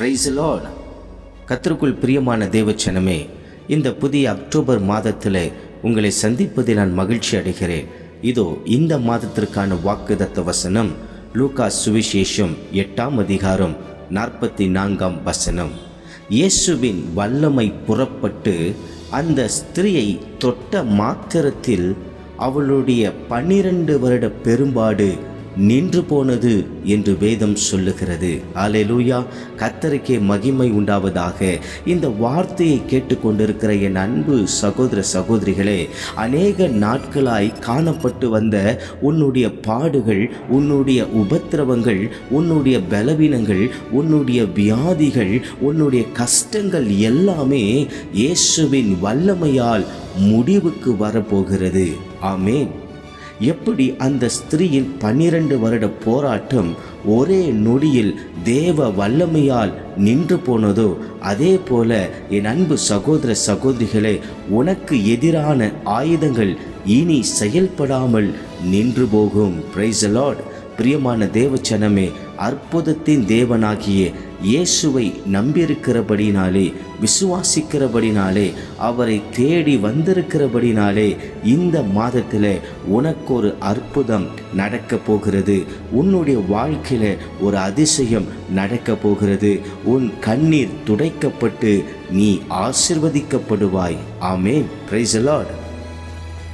Price Lord கத்திற்குள் பிரியமான தேவச்சனமே இந்த புதிய அக்டோபர் மாதத்தில் உங்களை சந்திப்பதில் நான் மகிழ்ச்சி அடைகிறேன். இதோ இந்த மாதத்திற்கான வாக்குதத்த வசனம் லூகா சுவிசேஷம் எட்டாம் அதிகாரம் நாற்பத்தி நான்காம் வசனம். இயேசுவின் வல்லமை புறப்பட்டு அந்த ஸ்திரியை தொட்ட மாத்திரத்தில் அவளுடைய பன்னிரண்டு வருட பெரும்பாடு நின்று போனது என்று வேதம் சொல்லுகிறது. அலையலூயா கத்தருக்கே மகிமை உண்டாவதாக இந்த வார்த்தையை கேட்டுக்கொண்டிருக்கிற என் அன்பு சகோதர சகோதரிகளே அநேக நாட்களாய் காணப்பட்டு வந்த உன்னுடைய பாடுகள் உன்னுடைய உபத்திரவங்கள் உன்னுடைய பலவீனங்கள் உன்னுடைய வியாதிகள் உன்னுடைய கஷ்டங்கள் எல்லாமே இயேசுவின் வல்லமையால் முடிவுக்கு வரப்போகிறது. ஆமேன். எப்படி அந்த ஸ்திரீயின் பன்னிரண்டு வருட போராட்டம் ஒரே நொடியில் தேவ வல்லமையால் நின்று போனதோ அதே போல என் அன்பு சகோதர சகோதரிகளே உனக்கு எதிரான ஆயுதங்கள் இனி செயல்படாமல் நின்று போகும். பிரைஸ் லார்ட் பிரியமான தேவச்சனமே அற்புதத்தின் தேவனாகிய இயேசுவை நம்பியிருக்கிறபடினாலே விசுவாசிக்கிறபடினாலே அவரை தேடி வந்திருக்கிறபடினாலே இந்த மாதத்தில் உனக்கு ஒரு அற்புதம் நடக்க போகிறது. உன்னுடைய வாழ்க்கையில் ஒரு அதிசயம் நடக்க போகிறது. உன் கண்ணீர் துடைக்கப்பட்டு நீ ஆசிர்வதிக்கப்படுவாய். ஆமே பிரைஸ் லார்ட்